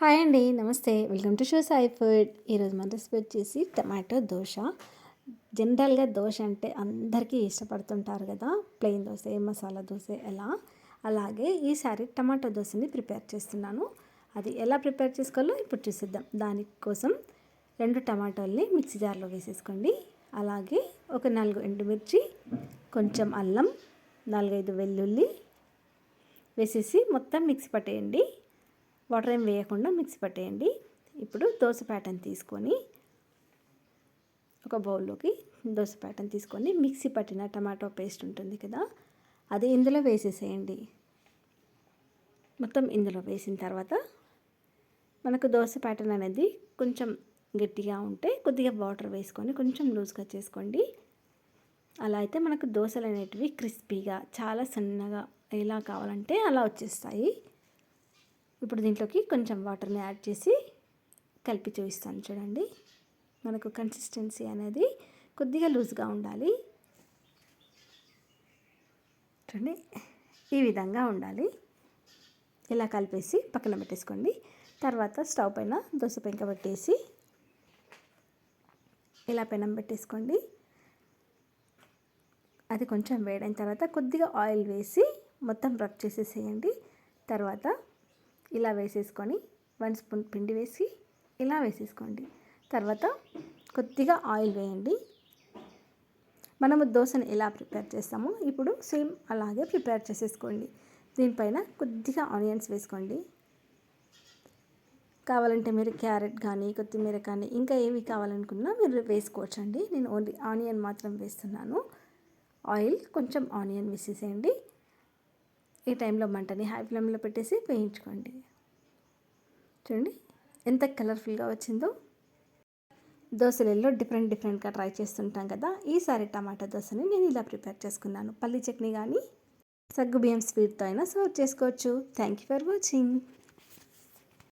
Hi అండి నమస్తే. Welcome to show Sai food. ఈరోజు మన రెసిపీ వచ్చేసి టమాటో దోశ. జనరల్గా దోశ అంటే అందరికీ ఇష్టపడుతుంటారు కదా ప్లెయిన్ దోశ మసాలా దోశ ఎలా? అలాగే ఈసారి టమాటో దోశని ప్రిపేర్ చేస్తున్నాను. అది ఎలా ప్రిపేర్ చేసుకోవాలో ఇప్పుడు చూసిద్దాం. దానికోసం రెండు టమాటోల్ని మిక్సీ జార్లో వేసేసుకోండి. అలాగే ఒక నాలుగు ఎండుమిర్చి కొంచెం అల్లం నాలుగైదు వెల్లుల్లి వేసేసి మొత్తం మిక్సీ పట్టేయండి. వాటర్ ఏం వేయకుండా మిక్సీ పట్టేయండి. ఇప్పుడు దోశ ప్యాటర్న్ తీసుకొని ఒక బౌల్లోకి దోశ ప్యాటర్న్ తీసుకొని మిక్సీ పట్టిన టమాటో పేస్ట్ ఉంటుంది కదా అది ఇందులో వేసేసేయండి. మొత్తం ఇందులో వేసిన తర్వాత మనకు దోశ ప్యాటర్న్ అనేది కొంచెం గట్టిగా ఉంటే కొద్దిగా వాటర్ వేసుకొని కొంచెం లూజ్గా చేసుకోండి. అలా అయితే మనకు దోశలు అనేటివి క్రిస్పీగా చాలా సన్నగా ఎలా కావాలంటే అలా వచ్చేస్తాయి. ఇప్పుడు దీంట్లోకి కొంచెం వాటర్ని యాడ్ చేసి కలిపి చూపిస్తాను చూడండి. మనకు కన్సిస్టెన్సీ అనేది కొద్దిగా లూజ్గా ఉండాలి. చూడండి ఈ విధంగా ఉండాలి. ఇలా కలిపేసి పక్కన పెట్టేసుకోండి. తర్వాత స్టవ్ పైన దోశ పెంక పెట్టేసి ఇలా పెనం పెట్టేసుకోండి. అది కొంచెం వేడైన తర్వాత కొద్దిగా ఆయిల్ వేసి మొత్తం రబ్ చేసేసేయండి. తర్వాత ఇలా వేసేసుకొని వన్ స్పూన్ పిండి వేసి ఇలా వేసేసుకోండి. తర్వాత కొద్దిగా ఆయిల్ వేయండి. మనము దోశను ఎలా ప్రిపేర్ చేస్తామో ఇప్పుడు సేమ్ అలాగే ప్రిపేర్ చేసేసుకోండి. దీనిపైన కొద్దిగా ఆనియన్స్ వేసుకోండి. కావాలంటే మీరు క్యారెట్ కానీ కొత్తిమీర కానీ ఇంకా ఏవి కావాలనుకున్నా మీరు వేసుకోవచ్చండి. నేను ఓన్లీ ఆనియన్ మాత్రం వేస్తున్నాను. ఆయిల్ కొంచెం ఆనియన్ వేసేసేయండి. ఈ టైంలో మంటని హై ఫ్లేమ్లో పెట్టేసి వేయించుకోండి. చూడండి ఎంత కలర్ఫుల్గా వచ్చిందో. దోశలలో డిఫరెంట్ డిఫరెంట్గా ట్రై చేస్తుంటాం కదా ఈసారి టమాటా దోశని నేను ఇలా ప్రిపేర్ చేసుకున్నాను. పల్లి చట్నీ కానీ సగ్గు బియ్యం స్వీట్తో అయినా సర్వ్ చేసుకోవచ్చు. Thank you for watching.